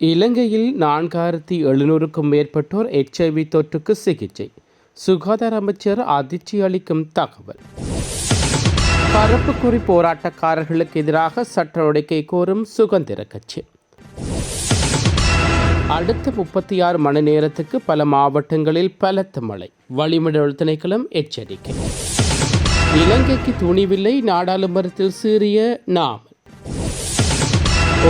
இலங்கையில் நான்காயிரத்தி எழுநூறுக்கும் மேற்பட்டோர் எச்ஐவி தொற்றுக்கு சிகிச்சை. சுகாதார அமைச்சர் அதிர்ச்சி அளிக்கும் தகவல். பரப்புக்குறி போராட்டக்காரர்களுக்கு எதிராக சட்ட நடவடிக்கை கோரும் சுதந்திர கட்சி. அடுத்த முப்பத்தி ஆறு மணி நேரத்துக்கு பல மாவட்டங்களில் பலத்த மழை. வளிமண்டல திணைக்களம் எச்சரிக்கை. இலங்கைக்கு துணிவில்லை நாடாளுமன்றத்தில் சீறிய நாம்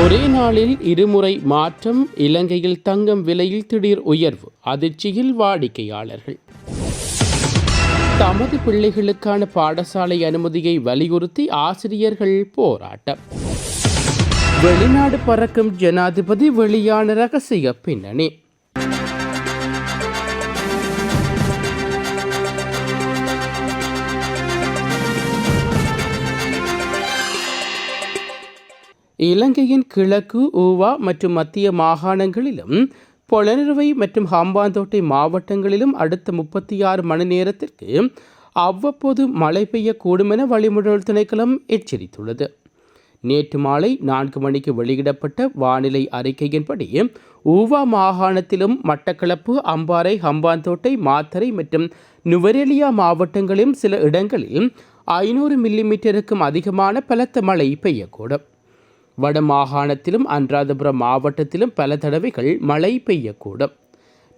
ஒரே நாளில் இருமுறை மாற்றம் இலங்கையில் தங்கம் விலையில் திடீர் உயர்வு அதிர்ச்சியில் வாடிக்கையாளர்கள். தமது பிள்ளைகளுக்கான பாடசாலை அனுமதியை வலியுறுத்தி ஆசிரியர்கள் போராட்டம். வெளிநாடு பறக்கும் ஜனாதிபதி வெளியான ரகசிய பின்னணி. இலங்கையின் கிழக்கு ஊவா மற்றும் மத்திய மாகாணங்களிலும் பொலனறுவை மற்றும் ஹம்பாந்தோட்டை மாவட்டங்களிலும் அடுத்த முப்பத்தி ஆறு மணி நேரத்திற்கு அவ்வப்போது மழை பெய்யக்கூடும் என வளிமண்டல் திணைக்களம் எச்சரித்துள்ளது. நேற்று மாலை நான்கு மணிக்கு வெளியிடப்பட்ட வானிலை அறிக்கையின்படி ஊவா மாகாணத்திலும் மட்டக்களப்பு அம்பாறை ஹம்பாந்தோட்டை மாத்தறை மற்றும் நுவரெலியா மாவட்டங்களிலும் சில இடங்களில் ஐநூறு மில்லிமீட்டருக்கும் அதிகமான பலத்த மழை பெய்யக்கூடும். வடமாகாணத்திலும் அன்றாதபுரம் மாவட்டத்திலும் பல தடவைகள் மழை பெய்யக்கூடும்.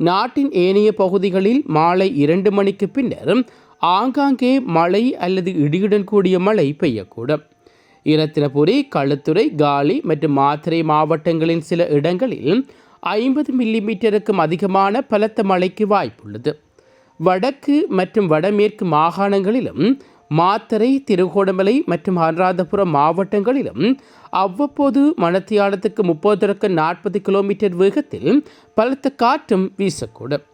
நாட்டின் ஏனைய பகுதிகளில் மாலை இரண்டு மணிக்கு பின்னர் ஆங்காங்கே மழை அல்லது இடியுடன் கூடிய மழை பெய்யக்கூடும். இரத்தினபுரி களுத்துறை காலி மற்றும் மாத்திரை மாவட்டங்களின் சில இடங்களில் ஐம்பது மில்லிமீட்டருக்கும் அதிகமான பலத்த மழைக்கு வாய்ப்புள்ளது. வடக்கு மற்றும் வடமேற்கு மாகாணங்களிலும் மாத்தரை திருகோணமலை மற்றும் அனுராதபுரம் மாவட்டங்களிலும் அவ்வப்போது மணத்தியாலத்துக்கு முப்பதற்கு நாற்பது கிலோமீட்டர் வேகத்தில் பலத்த காற்றும் வீசக்கூடும்.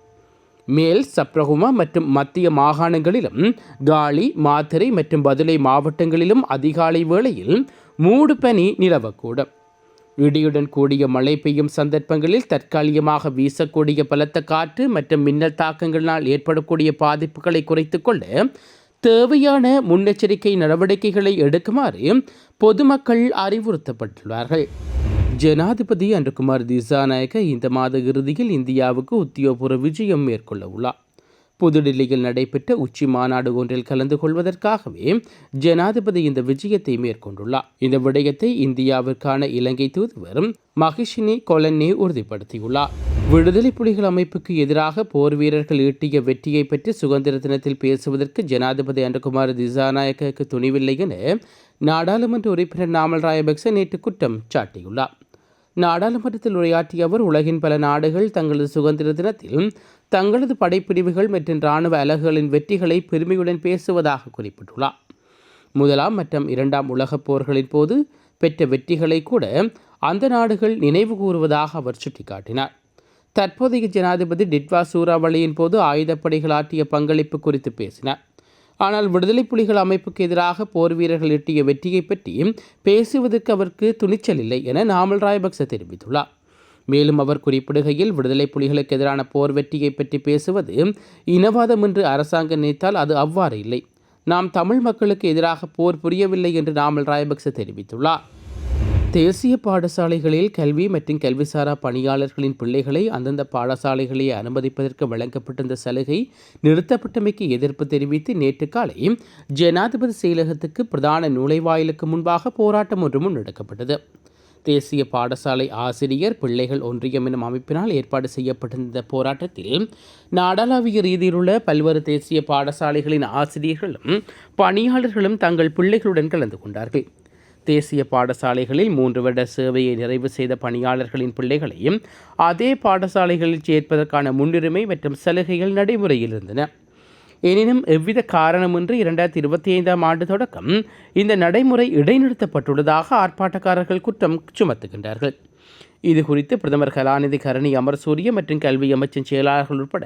மேல் சப்ரகுமா மற்றும் மத்திய மாகாணங்களிலும் காலி மாத்தரை மற்றும் பதுளை மாவட்டங்களிலும் அதிகாலை வேளையில் மூடு பனி நிலவக்கூடும். இடியுடன் கூடிய மழை பெய்யும் சந்தர்ப்பங்களில் தற்காலிகமாக வீசக்கூடிய பலத்த காற்று மற்றும் மின்னல் தாக்கங்களினால் ஏற்படக்கூடிய பாதிப்புகளை குறைத்துக் கொள்ள தேவையான முன்னெச்சரிக்கை நடவடிக்கைகளை எடுக்குமாறு பொதுமக்கள் அறிவுறுத்தப்பட்டுள்ளார்கள். ஜனாதிபதி அன்றுகுமார் திசாநாயக்க இந்த மாத இறுதியில் இந்தியாவுக்கு உத்தியோகபூர்வ விஜயம் மேற்கொள்ள உள்ளார் புதுடில்லியில் நடைபெற்ற உச்சி மாநாடு ஒன்றில் கலந்து கொள்வதற்காகவே ஜனாதிபதி இந்த விஜயத்தை மேற்கொண்டுள்ளார். இந்த விடயத்தை இந்தியாவிற்கான இலங்கை தூதுவர் மகிஷினி கொலன்னே உறுதிப்படுத்தியுள்ளார். விடுதலை புலிகள் அமைப்புக்கு எதிராக போர் வீரர்கள் ஈட்டிய வெற்றியை பற்றி சுதந்திர தினத்தில் பேசுவதற்கு ஜனாதிபதி அன்றகுமார் திசாநாயக்கு துணிவில்லை என நாடாளுமன்ற உறுப்பினர் நாமல் ராயபக்ச நேற்று குற்றம் சாட்டியுள்ளார். நாடாளுமன்றத்தில் உரையாற்றிய அவர் உலகின் பல நாடுகள் தங்களது சுதந்திர தினத்தில் தங்களது படைப்பிரிவுகள் மற்றும் இராணுவ அலகுகளின் வெற்றிகளை பெருமையுடன் பேசுவதாக குறிப்பிட்டுள்ளார். முதலாம் மற்றும் இரண்டாம் உலகப் போர்களின் போது பெற்ற வெற்றிகளை கூட அந்த நாடுகள் நினைவு கூறுவதாக அவர் சுட்டிக்காட்டினார். தற்போதைய ஜனாதிபதி டிட்வா சூறாவளியின் போது ஆயுதப்படைகள் ஆற்றிய பங்களிப்பு குறித்து பேசினார். ஆனால் விடுதலை புலிகள் அமைப்புக்கு எதிராக போர் வீரர்கள் எட்டிய வெற்றியை பற்றி பேசுவதற்கு அவருக்கு துணிச்சல் இல்லை என நாமல் ராயபக்ச தெரிவித்துள்ளார். மேலும் அவர் குறிப்பிடுகையில் விடுதலை புலிகளுக்கு எதிரான போர் வெற்றியை பற்றி பேசுவது இனவாதம் என்று அரசாங்கம் நினைத்தால் அது அவ்வாறு இல்லை. நாம் தமிழ் மக்களுக்கு எதிராக போர் புரியவில்லை என்று நாமல் ராயபக்ச தெரிவித்துள்ளார். தேசிய பாடசாலைகளில் கல்வி மற்றும் கல்விசாரா பணியாளர்களின் பிள்ளைகளை அந்தந்த பாடசாலைகளை அனுமதிப்பதற்கு வழங்கப்பட்டிருந்த சலுகை நிறுத்தப்பட்டமைக்கு எதிர்ப்பு தெரிவித்து நேற்று காலை ஜனாதிபதி செயலகத்துக்கு பிரதான நுழைவாயிலுக்கு முன்பாக போராட்டம் ஒன்று முன்னெடுக்கப்பட்டது. தேசிய பாடசாலை ஆசிரியர் பிள்ளைகள் ஒன்றியம் எனும் அமைப்பினால் ஏற்பாடு செய்யப்பட்டிருந்த போராட்டத்தில் நாடாளாவிய ரீதியிலுள்ள பல்வேறு தேசிய பாடசாலைகளின் ஆசிரியர்களும் பணியாளர்களும் தங்கள் பிள்ளைகளுடன் கலந்து கொண்டார்கள். தேசிய பாடசாலைகளில் மூன்று வருட சேவையை நிறைவு செய்த பணியாளர்களின் பிள்ளைகளையும் அதே பாடசாலைகளில் சேர்ப்பதற்கான முன்னுரிமை மற்றும் சலுகைகள் நடைமுறையில் இருந்தன. எனினும் எவ்வித காரணமின்றி இரண்டாயிரத்தி இருபத்தி ஐந்தாம் ஆண்டு தொடக்கம் இந்த நடைமுறை இடைநிறுத்தப்பட்டுள்ளதாக ஆர்ப்பாட்டக்காரர்கள் குற்றம் சுமத்துகின்றார்கள். இது குறித்து பிரதமர் கலாநிதி கரணி அமர்சூரிய மற்றும் கல்வி அமைச்சின் செயலாளர்கள் உட்பட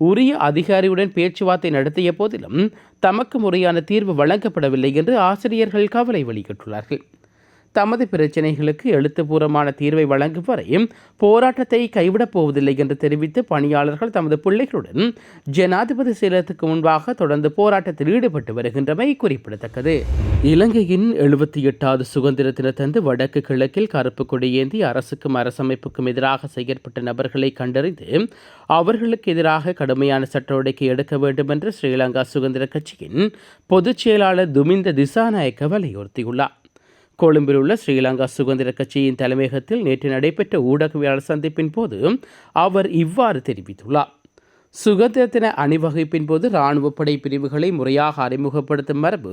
உரிய அதிகாரியுடன் பேச்சுவார்த்தை நடத்திய போதிலும் தமக்கு முறையான தீர்வு வழங்கப்படவில்லை என்று ஆசிரியர்கள் கவலை வெளியிட்டுள்ளார்கள். தமது பிரச்சினைகளுக்கு எழுத்துப்பூர்வமான தீர்வை வழங்கும் வரை போராட்டத்தை கைவிடப் போவதில்லை என்று தெரிவித்து பணியாளர்கள் தமது பிள்ளைகளுடன் ஜனாதிபதி செயலகத்துக்கு முன்பாக தொடர்ந்து போராட்டத்தில் ஈடுபட்டு வருகின்றமை குறிப்பிடத்தக்கது. இலங்கையின் எழுபத்தி எட்டாவது சுதந்திர தினத்தன்று வடக்கு கிழக்கில் கருப்பு கொடியேந்தி அரசுக்கும் அரசமைப்புக்கும் எதிராக செயற்பட்ட நபர்களை கண்டறிந்து அவர்களுக்கு எதிராக கடுமையான சட்டவடிக்கை எடுக்க வேண்டும் என்று ஸ்ரீலங்கா சுதந்திர கட்சியின் பொதுச் செயலாளர் துமிந்த திசாநாயக்க வலியுறுத்தியுள்ளார். கொழும்பில் உள்ள ஸ்ரீலங்கா சுதந்திர கட்சியின் தலைமையகத்தில் நேற்று நடைபெற்ற ஊடகவியாளர் சந்திப்பின் போது அவர் இவ்வாறு தெரிவித்துள்ளார். சுதந்திர தின அணிவகுப்பின் போது இராணுவ படை பிரிவுகளை முறையாக அறிமுகப்படுத்தும் மரபு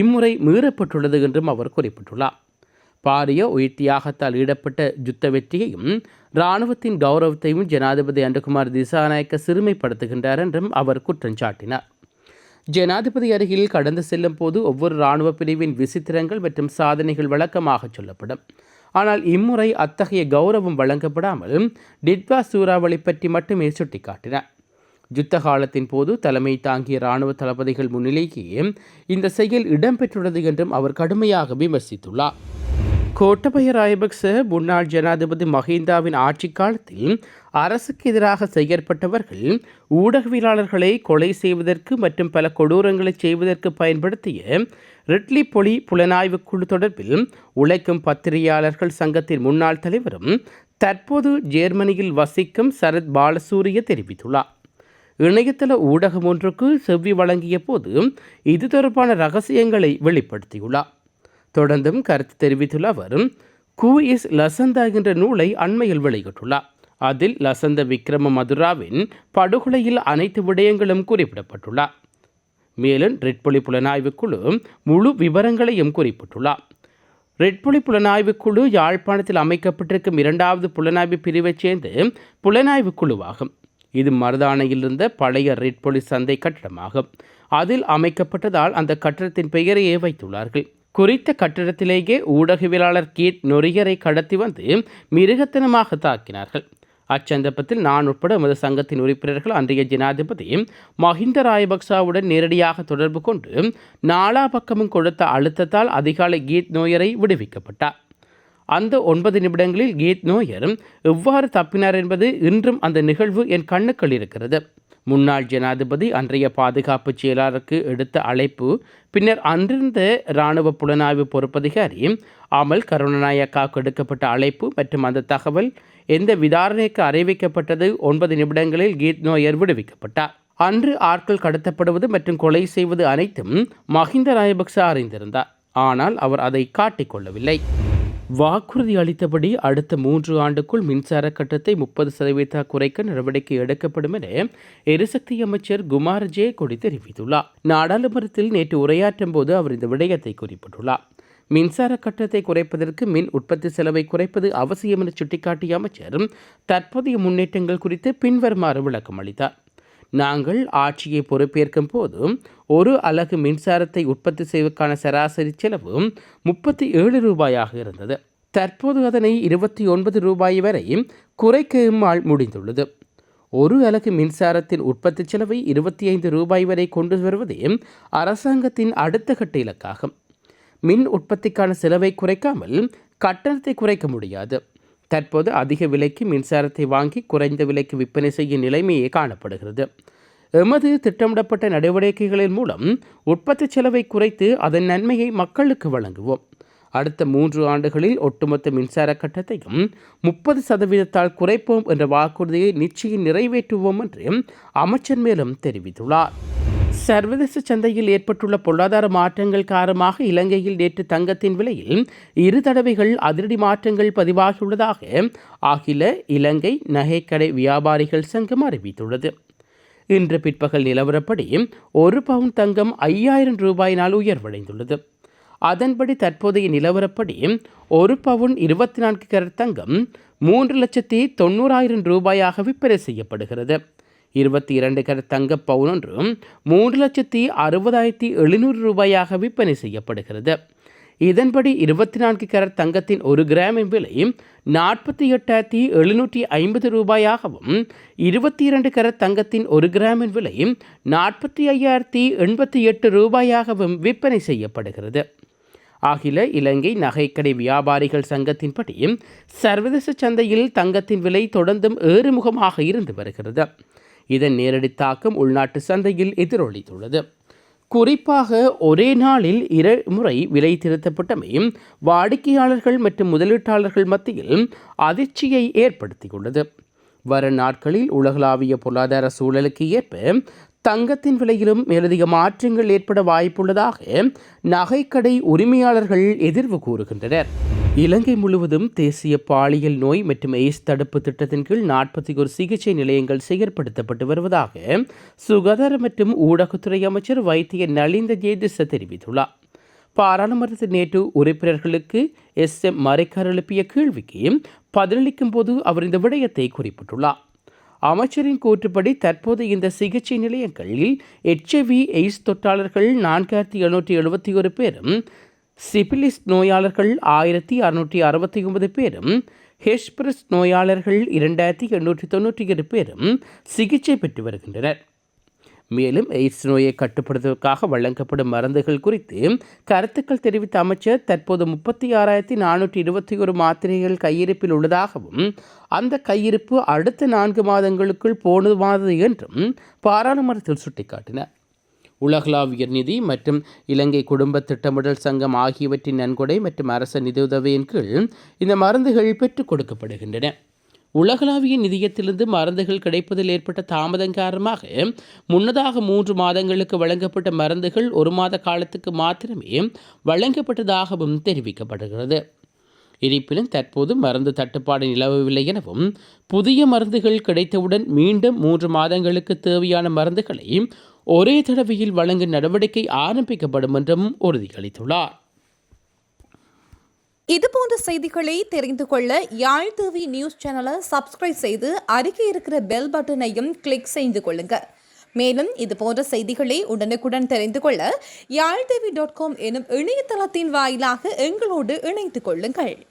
இம்முறை மீறப்பட்டுள்ளது என்றும் அவர் குறிப்பிட்டுள்ளார். பாரிய உயிர் தியாகத்தால் ஈடப்பட்ட யுத்த வெற்றியையும் இராணுவத்தின் கௌரவத்தையும் ஜனாதிபதி அண்டகுமார் திசாநாயக்க சிறுமைப்படுத்துகின்றார் என்றும் அவர் குற்றம் சாட்டினார். ஜனாதிபதி அருகில் கடந்து செல்லும் போது ஒவ்வொரு இராணுவ பிரிவின் விசித்திரங்கள் மற்றும் சாதனைகள் வழக்கமாக சொல்லப்படும். ஆனால் இம்முறை அத்தகைய கௌரவம் வழங்கப்படாமல் டிட்வா சூறாவளி பற்றி மட்டுமே சுட்டிக்காட்டினார். யுத்த காலத்தின் போது தலைமை தாங்கிய இராணுவ தளபதிகள் முன்னிலைக்கு இந்த செயல் இடம்பெற்றுள்ளது என்றும் அவர் கடுமையாக விமர்சித்துள்ளார். கோட்டபய ராயபக்ச முன்னாள் ஜனாதிபதி மஹிந்தாவின் ஆட்சி காலத்தில் அரசுக்கு எதிராக செயற்பட்டவர்கள் ஊடகவியலாளர்களை கொலை செய்வதற்கு மற்றும் பல கொடூரங்களை செய்வதற்கு பயன்படுத்திய ரிட்லி பொலி புலனாய்வு குழு தொடர்பில் உழைக்கும் பத்திரிகையாளர்கள் சங்கத்தின் முன்னாள் தலைவரும் தற்போது ஜெர்மனியில் வசிக்கும் சரத் பாலசூரிய தெரிவித்துள்ளார். இணையதள ஊடகம் ஒன்றுக்கு செவ்வி வழங்கிய போது இது தொடர்பான ரகசியங்களை வெளிப்படுத்தியுள்ளார். தொடர்ந்தும் கருத்து தெரிவித்துள்ள அவர் கூ இஸ் லசந்தா என்ற நூலை அண்மையில் வெளியிட்டுள்ளார். அதில் லசந்த விக்ரம மதுராவின் படுகொலையில் அனைத்து விடயங்களும் குறிப்பிடப்பட்டுள்ளார். மேலும் ரெட்பொலி புலனாய்வு குழு முழு விவரங்களையும் குறிப்பிட்டுள்ளார். ரெட்பொலி புலனாய்வு குழு யாழ்ப்பாணத்தில் அமைக்கப்பட்டிருக்கும் இரண்டாவது புலனாய்வு பிரிவைச் சேர்ந்து புலனாய்வு குழுவாகும். இது மருதானையில் இருந்த பழைய ரெட்பொலி சந்தை கட்டடமாகும். அதில் அமைக்கப்பட்டதால் அந்த கட்டடத்தின் பெயரையே வைத்துள்ளார்கள். குறித்த கட்டிடத்திலேயே ஊடகவியலாளர் கீத் நொரியரை கடத்தி வந்து மிருகத்தனமாக தாக்கினார்கள். அச்சந்தர்ப்பத்தில் நான் உட்பட எமது சங்கத்தின் உறுப்பினர்கள் அன்றைய ஜனாதிபதி மஹிந்த ராயபக்சாவுடன் நேரடியாக தொடர்பு கொண்டு நாலா பக்கமும் கொடுத்த அழுத்தத்தால் அதிகாலை கீத் நோயரை விடுவிக்கப்பட்டார். அந்த ஒன்பது நிமிடங்களில் கீத் நோயர் எவ்வாறு தப்பினார் என்பது இன்றும் அந்த நிகழ்வு என் கண்ணுக்கள் இருக்கிறது. முன்னாள் ஜனாதிபதி அன்றைய பாதுகாப்பு செயலாளருக்கு எடுத்த அழைப்பு பின்னர் அன்றிருந்த இராணுவ புலனாய்வு பொறுப்பதிகாரி அமல் கருணநாயக்காவுக்கு எடுக்கப்பட்ட அழைப்பு மற்றும் அந்த தகவல் எந்த விதாரணைக்கு அறிவிக்கப்பட்டது ஒன்பது நிமிடங்களில் கீத் நோயர் விடுவிக்கப்பட்டார். அன்று ஆட்கள் கடத்தப்படுவது மற்றும் கொலை செய்வது அனைத்தும் மஹிந்த ராயபக்ச அறிந்திருந்தார். ஆனால் அவர் அதை காட்டிக்கொள்ளவில்லை வாக்குறுதி அளித்தபடி அடுத்த மூன்று ஆண்டுக்குள் மின்சார கட்டத்தை முப்பது சதவீத குறைக்க நடவடிக்கை எடுக்கப்படும் என எரிசக்தி அமைச்சர் குமார் ஜே கொடி தெரிவித்துள்ளார். நாடாளுமன்றத்தில் நேற்று உரையாற்றும் போது அவர் இந்த விடயத்தை குறிப்பிட்டுள்ளார். மின்சார கட்டத்தை குறைப்பதற்கு மின் உற்பத்தி செலவை குறைப்பது அவசியம் என சுட்டிக்காட்டிய அமைச்சர் தற்போதைய முன்னேற்றங்கள் குறித்து பின்வருமாறு விளக்கம் அளித்தார். நாங்கள் ஆட்சியை பொறுப்பேற்கும் போது ஒரு அலகு மின்சாரத்தை உற்பத்தி செய்வதற்கான சராசரி செலவு முப்பத்தி ஏழு ரூபாயாக இருந்தது. தற்போது அதனை இருபத்தி ஒன்பது ரூபாய் வரை குறைக்கமால் முடிந்துள்ளது. ஒரு அலகு மின்சாரத்தின் உற்பத்தி செலவை இருபத்தி ஐந்து ரூபாய் வரை கொண்டு வருவதே அரசாங்கத்தின் அடுத்த கட்ட இலக்காகும். மின் உற்பத்திக்கான செலவை குறைக்காமல் கட்டணத்தை குறைக்க முடியாது. தற்போது அதிக விலைக்கு மின்சாரத்தை வாங்கி குறைந்த விலைக்கு விற்பனை செய்யும் நிலைமையே காணப்படுகிறது. எமது திட்டமிடப்பட்ட நடவடிக்கைகளின் மூலம் உற்பத்தி செலவை குறைத்து அதன் நன்மையை மக்களுக்கு வழங்குவோம். அடுத்த மூன்று ஆண்டுகளில் ஒட்டுமொத்த மின்சார கட்டத்தையும் முப்பது சதவீதத்தால் குறைப்போம் என்ற வாக்குறுதியை நிச்சயம் நிறைவேற்றுவோம் என்று அமைச்சர் மேலும் தெரிவித்துள்ளார். சர்வதேச சந்தையில் ஏற்பட்டுள்ள பொருளாதார மாற்றங்கள் காரணமாக இலங்கையில் நேற்று தங்கத்தின் விலையில் இரு தடவைகள் அதிரடி மாற்றங்கள் பதிவாகியுள்ளதாக அகில இலங்கை நகைக்கடை வியாபாரிகள் சங்கம் அறிவித்துள்ளது. இன்று பிற்பகல் நிலவரப்படி ஒரு பவுன் தங்கம் ஐயாயிரம் ரூபாயினால் உயர்வடைந்துள்ளது. அதன்படி தற்போதைய நிலவரப்படி ஒரு பவுன் இருபத்தி நான்கு கரட் தங்கம் மூன்று லட்சத்தி தொண்ணூறாயிரம் ரூபாயாக விற்பனை செய்யப்படுகிறது. இருபத்தி இரண்டு கர தங்க பவுனொன்றும் மூன்று லட்சத்தி அறுபதாயிரத்தி எழுநூறு ரூபாயாக விற்பனை செய்யப்படுகிறது. இதன்படி இருபத்தி நான்கு கரட் தங்கத்தின் ஒரு கிராமின் விலை நாற்பத்தி எட்டாயிரத்தி எழுநூற்றி ஐம்பது ரூபாயாகவும் இருபத்தி இரண்டு கரட் தங்கத்தின் ஒரு கிராமின் விலை நாற்பத்தி ஐயாயிரத்தி எண்பத்தி எட்டு ரூபாயாகவும் விற்பனை செய்யப்படுகிறது. அகில இலங்கை நகைக்கடை வியாபாரிகள் சங்கத்தின்படி சர்வதேச சந்தையில் தங்கத்தின் விலை தொடர்ந்தும் ஏறுமுகமாக இருந்து வருகிறது. இதன் நேரடி தாக்கம் உள்நாட்டு சந்தையில் எதிரொலித்துள்ளது. குறிப்பாக ஒரே நாளில் இரு முறை விலை திருத்தப்பட்டமையும் வாடிக்கையாளர்கள் மற்றும் முதலீட்டாளர்கள் மத்தியில் அதிர்ச்சியை ஏற்படுத்தியுள்ளது. வர நாட்களில் உலகளாவிய பொருளாதார சூழலுக்கு ஏற்ப தங்கத்தின் விலையிலும் மேலதிக மாற்றங்கள் ஏற்பட வாய்ப்புள்ளதாக நகைக்கடை உரிமையாளர்கள் எதிர்வு கூறுகின்றனர். இலங்கை முழுவதும் தேசிய பாலியல் நோய் மற்றும் எய்ஸ் தடுப்பு திட்டத்தின் கீழ் நாற்பத்தி ஒரு சிகிச்சை நிலையங்கள் செயற்படுத்தப்பட்டு வருவதாக சுகாதார மற்றும் ஊடகத்துறை அமைச்சர் வைத்திய நலிந்த ஜேதிச தெரிவித்துள்ளார். பாராளுமன்றத்தில் நேற்று உறுப்பினர்களுக்கு எஸ் எம் மறைக்கார் எழுப்பிய கேள்விக்கு பதிலளிக்கும் போது அவர் இந்த விடயத்தை குறிப்பிட்டுள்ளார். அமைச்சரின் கூற்றுப்படி தற்போது இந்த சிகிச்சை நிலையங்களில் எச்ஐவி எய்ஸ் தொற்றாளர்கள் நான்காயிரத்தி எழுநூற்றி எழுபத்தி ஒரு பேரும் சிபிலிஸ் நோயாளர்கள் ஆயிரத்தி அறுநூற்றி அறுபத்தி ஒன்பது பேரும் ஹெஷ்பிரஸ் நோயாளர்கள் இரண்டாயிரத்தி எண்ணூற்றி தொண்ணூற்றி ஏழு பேரும் சிகிச்சை பெற்று வருகின்றனர். மேலும் எய்ட்ஸ் நோயை கட்டுப்படுத்துவதற்காக வழங்கப்படும் மருந்துகள் குறித்து கருத்துக்கள் தெரிவித்த அமைச்சர் தற்போது முப்பத்தி ஆறாயிரத்தி நானூற்றி இருபத்தி ஒரு மாத்திரைகள் கையிருப்பில் உள்ளதாகவும் அந்த கையிருப்பு அடுத்த நான்கு மாதங்களுக்குள் போனதுமானது என்றும் பாராளுமன்றத்தில் சுட்டிக்காட்டினார். உலகளாவிய நிதி மற்றும் இலங்கை குடும்ப திட்டமிடல் சங்கம் ஆகியவற்றின் நன்கொடை மற்றும் அரச நிதியுதவியின் கீழ் இந்த மருந்துகள் பெற்றுக் கொடுக்கப்படுகின்றன. உலகளாவிய நிதியத்திலிருந்து மருந்துகள் கிடைப்பதில் ஏற்பட்ட தாமதம் காரணமாக முன்னதாக மூன்று மாதங்களுக்கு வழங்கப்பட்ட மருந்துகள் ஒரு மாத காலத்துக்கு மாத்திரமே வழங்கப்பட்டதாகவும் தெரிவிக்கப்படுகிறது. இருப்பினும் தற்போது மருந்து தட்டுப்பாடு நிலவவில்லை எனவும் புதிய மருந்துகள் கிடைத்தவுடன் மீண்டும் மூன்று மாதங்களுக்கு தேவையான மருந்துகளை ஒரே தடவையில் வழங்கும் நடவடிக்கை ஆரம்பிக்கப்படும் என்றும் உறுதியளித்துள்ளார். இது போன்ற செய்திகளை தெரிந்து கொள்ள யாழ் டிவி நியூஸ் சேனலை சப்ஸ்கிரைப் செய்து அருகே இருக்கிற பெல் பட்டனையும் கிளிக் செய்து கொள்ளுங்க. மேலும் இது போன்ற செய்திகளை உடனுக்குடன் தெரிந்து கொள்ள யாழ்தேவி டாட் காம் எனும் இணையதளத்தின் வாயிலாக எங்களோடு இணைந்து கொள்ளுங்கள்.